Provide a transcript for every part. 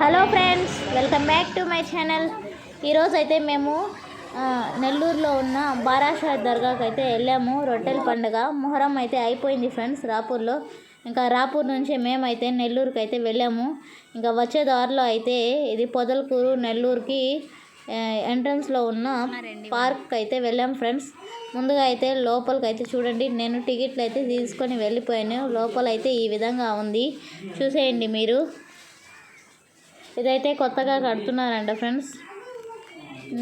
Hello friends welcome back to my channel. ఈరోజు అయితే మేము నెల్లూరులో ఉన్న బారాషా దర్గాకి అయితే వెళ్ళాము. రొట్టెల పండుగ. మొహరం అయితే అయిపోయింది ఫ్రెండ్స్ రాపూర్లో. ఇంకా రాపూర్ నుంచి మేమైతే నెల్లూరుకి అయితే వెళ్ళాము. ఇంకా వచ్చే దారిలో అయితే ఇది పొదలకూరు నెల్లూరుకి ఎంట్రన్స్లో ఉన్న పార్క్ అయితే వెళ్ళాం ఫ్రెండ్స్. ముందుగా అయితే లోపలికి అయితే చూడండి. నేను టికెట్లు అయితే తీసుకొని వెళ్ళిపోయాను. లోపల అయితే ఈ విధంగా ఉంది. చూసేయండి మీరు. ఇదైతే కొత్తగా కడుతున్నారంట ఫ్రెండ్స్.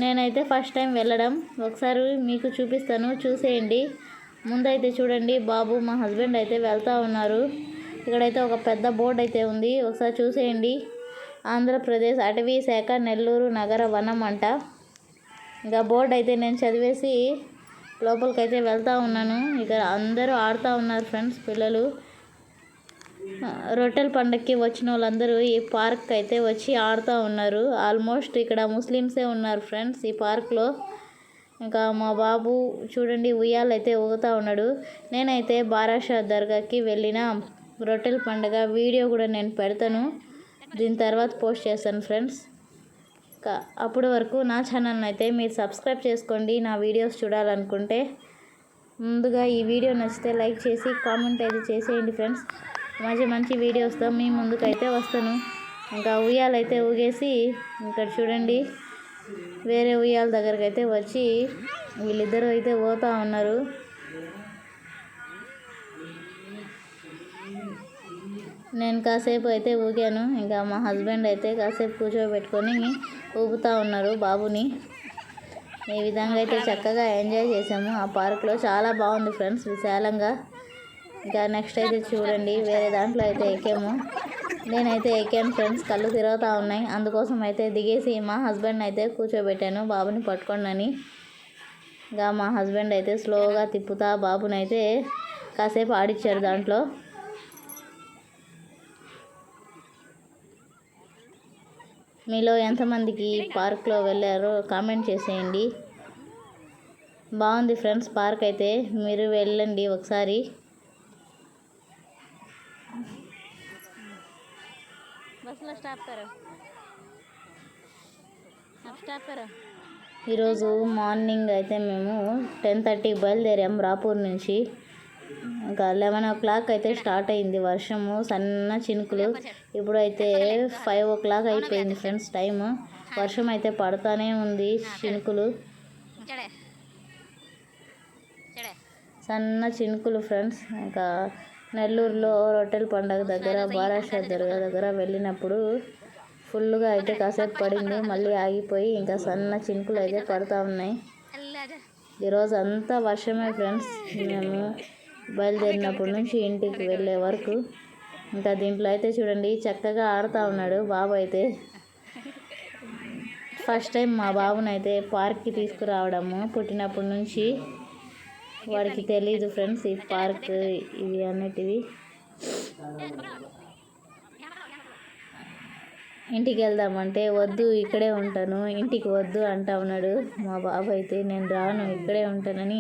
నేనైతే ఫస్ట్ టైం వెళ్ళడం. ఒకసారి మీకు చూపిస్తాను. చూసేయండి. ముందైతే చూడండి. బాబు మా హస్బెండ్ అయితే వెళ్తూ ఉన్నారు. ఇక్కడైతే ఒక పెద్ద బోర్డు అయితే ఉంది. ఒకసారి చూసేయండి. ఆంధ్రప్రదేశ్ అటవీ శాఖ నెల్లూరు నగర వనం అంట. ఇంకా బోర్డు అయితే నేను చదివేసి లోపలికైతే వెళ్తూ ఉన్నాను. ఇక్కడ అందరూ ఆడుతూ ఉన్నారు ఫ్రెండ్స్ పిల్లలు. రొట్టెల పండక్కి వచ్చిన వాళ్ళందరూ ఈ పార్క్ అయితే వచ్చి ఆడుతూ ఉన్నారు. ఆల్మోస్ట్ ఇక్కడ ముస్లిమ్సే ఉన్నారు ఫ్రెండ్స్ ఈ పార్క్లో. ఇంకా మా బాబు చూడండి ఉయ్యాలైతే ఊగుతూ ఉన్నాడు. నేనైతే బారాషా దర్గాకి వెళ్ళిన రొట్టెల పండగ వీడియో కూడా నేను పెడతాను. దీని తర్వాత పోస్ట్ చేస్తాను ఫ్రెండ్స్ అప్పటి వరకు నా ఛానల్ని అయితే మీరు సబ్స్క్రైబ్ చేసుకోండి నా వీడియోస్ చూడాలనుకుంటే. ముందుగా ఈ వీడియో నచ్చితే లైక్ చేసి కామెంట్ అయితే చేసేయండి ఫ్రెండ్స్ మంచి మంచి వీడియోస్తో మీ ముందుకైతే వస్తాను. ఇంకా ఉయ్యాలైతే ఊగేసి ఇక్కడ చూడండి. వేరే ఉయ్యాల దగ్గరికి అయితే వచ్చి వీళ్ళిద్దరూ అయితే పోతూ ఉన్నారు. నేను కాసేపు అయితే ఊగాను. ఇంకా మా హస్బెండ్ అయితే కాసేపు కూర్చోబెట్టుకొని ఊపుతూ ఉన్నారు బాబుని. ఈ విధంగా అయితే చక్కగా ఎంజాయ్ చేసాము ఆ పార్క్లో చాలా బాగుంది ఫ్రెండ్స్ విశాలంగా. ఇంకా నెక్స్ట్ అయితే చూడండి వేరే దాంట్లో అయితే ఎక్కాము. నేనైతే ఎక్కాను ఫ్రెండ్స్ కళ్ళు తిరుగుతూ ఉన్నాయి. అందుకోసం అయితే దిగేసి మా హస్బెండ్ అయితే కూర్చోబెట్టాను బాబుని పట్టుకోండి అని ఇంకా మా హస్బెండ్ అయితే స్లోగా తిప్పుతా బాబుని అయితే కాసేపు ఆడిచ్చారు దాంట్లో. మీలో ఎంతమందికి పార్క్లో వెళ్ళారో కామెంట్ చేసేయండి. బాగుంది ఫ్రెండ్స్ పార్క్ అయితే మీరు వెళ్ళండి ఒకసారి. బస్సులో స్టాప్ కరో. స్టాప్ కరో. ఈరోజు మార్నింగ్ అయితే మేము టెన్ థర్టీకి బయలుదేరాం రాపూర్ నుంచి. ఇంకా లెవెన్ ఓ క్లాక్ అయితే స్టార్ట్ అయింది వర్షము సన్న చినుకులు. ఇప్పుడైతే ఫైవ్ ఓ క్లాక్ అయిపోయింది ఫ్రెండ్స్ టైం వర్షం అయితే పడతానే ఉంది చినుకులు. సన్న చినుకులు ఫ్రెండ్స్. ఇంకా నెల్లూరులో రొట్టెల పండగ దగ్గర బారాషా దుర్గా దగ్గర వెళ్ళినప్పుడు ఫుల్గా అయితే కాసేపు పడింది. మళ్ళీ ఆగిపోయి ఇంకా సన్న చినుకులు అయితే పడుతూ ఉన్నాయి. ఈరోజు అంతా వర్షమే ఫ్రెండ్స్. మేము బయలుదేరినప్పటి నుంచి ఇంటికి వెళ్ళే వరకు ఇంకా దీంట్లో అయితే చూడండి చక్కగా ఆడుతూ ఉన్నాడు బాబు అయితే. ఫస్ట్ టైం మా బాబునైతే పార్క్కి తీసుకురావడము పుట్టినప్పటి నుంచి. వాడికి తెలీదు ఫ్రెండ్స్ ఈ పార్క్ ఇవి అన్నిటివి. ఇంటికి వెళ్దామంటే వద్దు ఇక్కడే ఉంటాను. ఇంటికి వద్దు అంటా ఉన్నాడు. మా బాబు అయితే నేను రాను ఇక్కడే ఉంటానని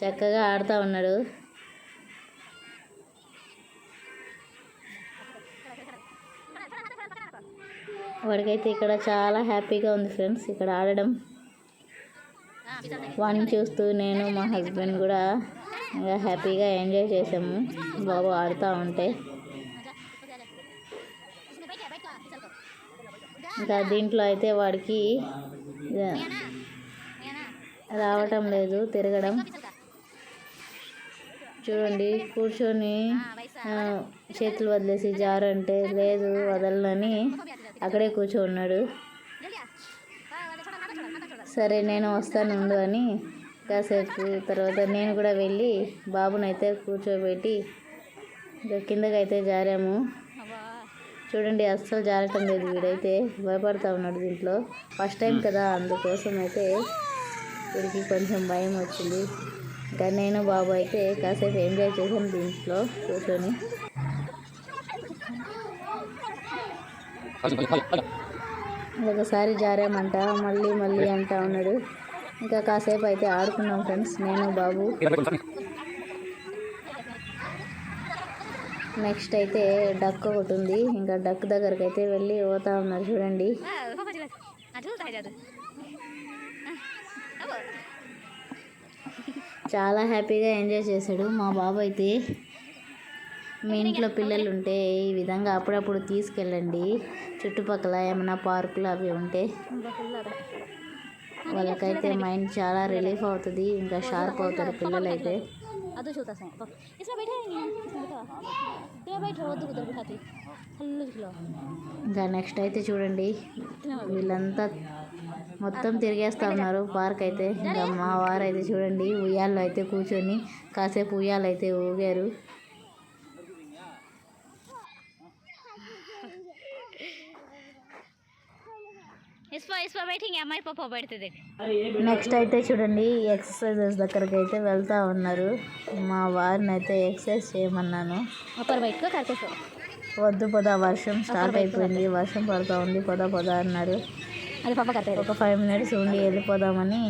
చక్కగా ఆడుతూ ఉన్నాడు. వాడికైతే ఇక్కడ చాలా హ్యాపీగా ఉంది ఫ్రెండ్స్ ఇక్కడ ఆడడం. వాడిని చూస్తూ నేను మా హస్బెండ్ కూడా ఇంకా హ్యాపీగా ఎంజాయ్ చేసాము. బాబు ఆడుతూ ఉంటే. ఇంకా దీంట్లో అయితే వాడికి రావటం లేదు తిరగడం. చూడండి కూర్చొని చేతులు వదిలేసి జారంటే లేదు వదలనని అక్కడే కూర్చోన్నాడు. సరే నేను వస్తాను ఉండు అని కాసేపు తర్వాత నేను కూడా వెళ్ళి బాబునైతే కూర్చోబెట్టి ఇంకా కిందకైతే జారాము. చూడండి అస్సలు జారటం లేదు వీడైతే. భయపడతా ఉన్నాడు దీంట్లో. ఫస్ట్ టైం కదా అందుకోసం అయితే వీడికి కొంచెం భయం వచ్చింది. ఇంకా నేను బాబు అయితే కాసేపు ఎంజాయ్ చేసాను దీంట్లో కూర్చొని. ఒకసారి జారామంట మళ్ళీ మళ్ళీ అంటా ఉన్నాడు. ఇంకా కాసేపు అయితే ఆడుకున్నాం ఫ్రెండ్స్ నేను బాబు. నెక్స్ట్ అయితే డక్ ఒకటి ఉంది. ఇంకా డక్ దగ్గరకు అయితే వెళ్ళి పోతా ఉన్నారు చూడండి. చాలా హ్యాపీగా ఎంజాయ్ చేశాడు మా బాబు అయితే. మీ ఇంట్లో పిల్లలు ఉంటే ఈ విధంగా అప్పుడప్పుడు తీసుకెళ్ళండి. చుట్టుపక్కల ఏమైనా పార్కులు అవి ఉంటే వాళ్ళకైతే మైండ్ చాలా రిలీఫ్ అవుతుంది. ఇంకా షార్ప్ అవుతారు పిల్లలైతే. అయితే ఇంకా నెక్స్ట్ అయితే చూడండి. వీళ్ళంతా మొత్తం తిరిగేస్తా ఉన్నారు పార్క్ అయితే ఇంకా మా వారు అయితే చూడండి. ఉయ్యాల్లో అయితే కూర్చొని కాసేపు ఉయ్యాలైతే ఊగారు. నెక్స్ట్ అయితే చూడండి ఎక్సర్సైజెస్ దగ్గరికి అయితే వెళ్తా ఉన్నారు. మా వారిని అయితే ఎక్సర్సైజ్ చేయమన్నాను. వద్దు పద వర్షం స్టార్ట్ అయిపోయింది. వర్షం పడుతూ ఉంది పొదా పద అన్నారు. అది పాప ఒక ఫైవ్ మినిట్స్ ఉండి వెళ్ళిపోదామని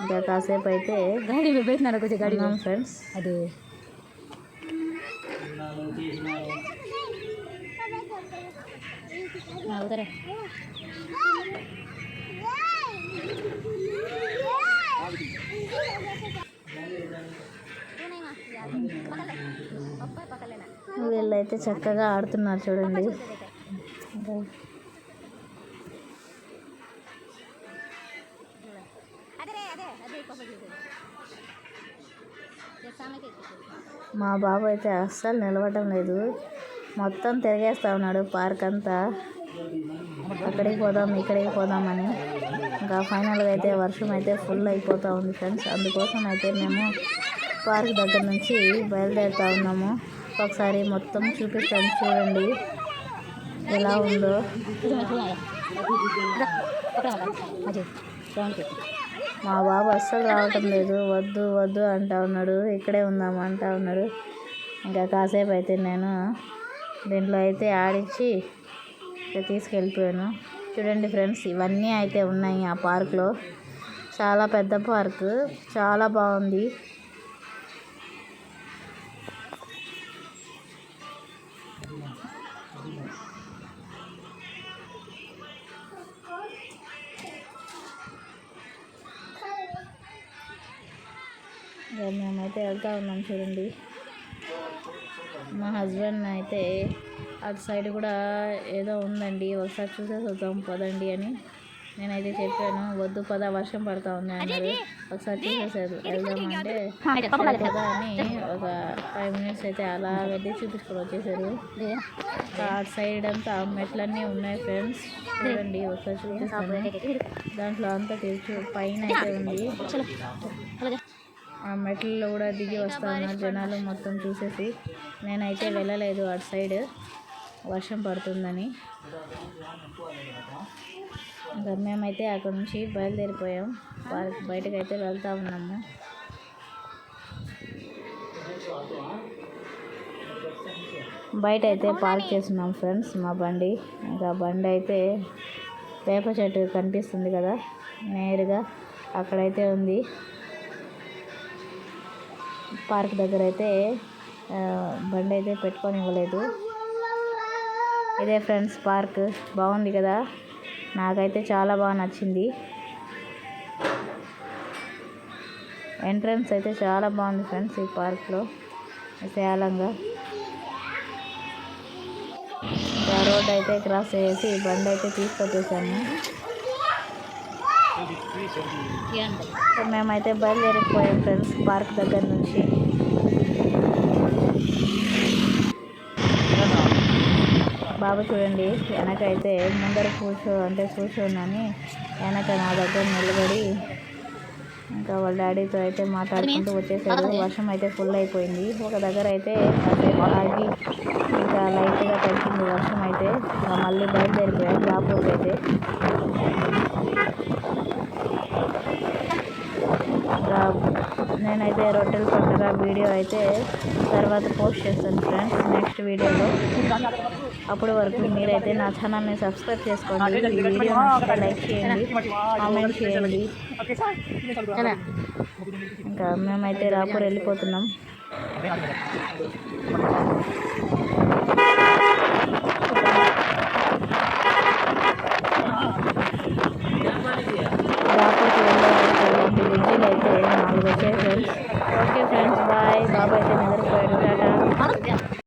ఇంకా కాసేపు అయితే గాడి కొంచెం ఫ్రెండ్స్ అది. అవుతారా? వీళ్ళైతే చక్కగా ఆడుతున్నారు చూడండి. మా బాబు అయితే అస్సలు నిలవటం లేదు. మొత్తం తిరిగేస్తా ఉన్నాడు పార్క్ అంతా. అక్కడికి పోదాం ఇక్కడికి పోదామని. ఇంకా ఫైనల్గా అయితే వర్షం అయితే ఫుల్ అయిపోతూ ఉంది ఫ్రెండ్స్ అందుకోసం అయితే మేము పార్క్ దగ్గర నుంచి బయలుదేరుతా ఉన్నాము. ఒకసారి మొత్తం చూపిస్తాను చూడండి ఎలా ఉందో. మా బాబు అస్సలు రావటం లేదు. వద్దు వద్దు అంటా ఉన్నాడు. ఇక్కడే ఉందాము అంటా ఉన్నాడు. ఇంకా కాసేపు అయితే నేను దీంట్లో అయితే ఆడించి ఇట్లా తీసుకెళ్ళిపోయాను. చూడండి ఫ్రెండ్స్ ఇవన్నీ అయితే ఉన్నాయి ఆ పార్క్లో. చాలా పెద్ద పార్క్ చాలా బాగుంది. మేమైతే వెళ్తా ఉన్నాం చూడండి. మా హస్బెండ్ అయితే అటు సైడ్ కూడా ఏదో ఉందండి. ఒకసారి చూసేసి వద్దాం పదండి అని నేనైతే చెప్పాను. వద్దు పద వర్షం పడతా ఉంది అన్నారు. ఒకసారి చూసేసారు. వెళ్దామంటే పద అని ఒక ఫైవ్ మినిట్స్ అయితే అలా వెళ్ళి చూపించుకొని వచ్చేసారు. అటు సైడ్ అంతా మెట్లన్నీ ఉన్నాయి ఫ్రెండ్స్. చూడండి ఒకసారి చూపిస్తాను. దాంట్లో అంతా తెలుసు. పైన అయితే ఉంది. ఆ మెట్లలో కూడా దిగి వస్తా ఉన్నారు జనాలు మొత్తం చూసేసి నేనైతే వెళ్ళలేదు అటు సైడ్. వర్షం పడుతుందని. ఇంకా మేమైతే అక్కడ నుంచి బయలుదేరిపోయాం. పార్క్ బయటకు అయితే వెళ్తా ఉన్నాము. బయట అయితే పార్క్ చేస్తున్నాం ఫ్రెండ్స్ మా బండి. ఇంకా బండి అయితే వేప చెట్టు కనిపిస్తుంది కదా నేరుగా అక్కడైతే ఉంది. పార్క్ దగ్గర అయితే బండి అయితే పెట్టుకొని ఇవ్వలేదు. ఇదే ఫ్రెండ్స్ పార్క్. బాగుంది కదా? నాకైతే చాలా బాగా నచ్చింది. ఎంట్రన్స్ అయితే చాలా బాగుంది ఫ్రెండ్స్ ఈ పార్క్లో. విశాలంగా. రోడ్ అయితే క్రాస్ చేసి బండి అయితే తీసుకొచ్చేసాము. మేమైతే బయలుదేరిపోయాం ఫ్రెండ్స్ పార్క్ దగ్గర నుంచి. బాబు చూడండి వెనకైతే ముందర కూర్చో అంటే కూర్చోనని వెనక నా దగ్గర నిలబడి ఇంకా వాళ్ళ డాడీతో అయితే మాట్లాడుకుంటూ వచ్చేసారు. వర్షం అయితే ఫుల్ అయిపోయింది. ఒక దగ్గర అయితే కాసేపు ఆగి ఇంకా లైట్గా తగ్గింది వర్షం అయితే. మళ్ళీ బయలుదేరిపోయాం జాబ్లోకి అయితే. నేనైతే రొట్టెల పండుగ వీడియో అయితే తర్వాత పోస్ట్ చేస్తాను ఫ్రెండ్స్ నెక్స్ట్ వీడియోలో. అప్పటి వరకు మీరైతే నా ఛానల్ని సబ్స్క్రైబ్ చేసుకోండి ఈ వీడియో లైక్ చేయండి కామెంట్ చేయండి. ఇంకా మేమైతే రాపూర్ వెళ్ళిపోతున్నాం.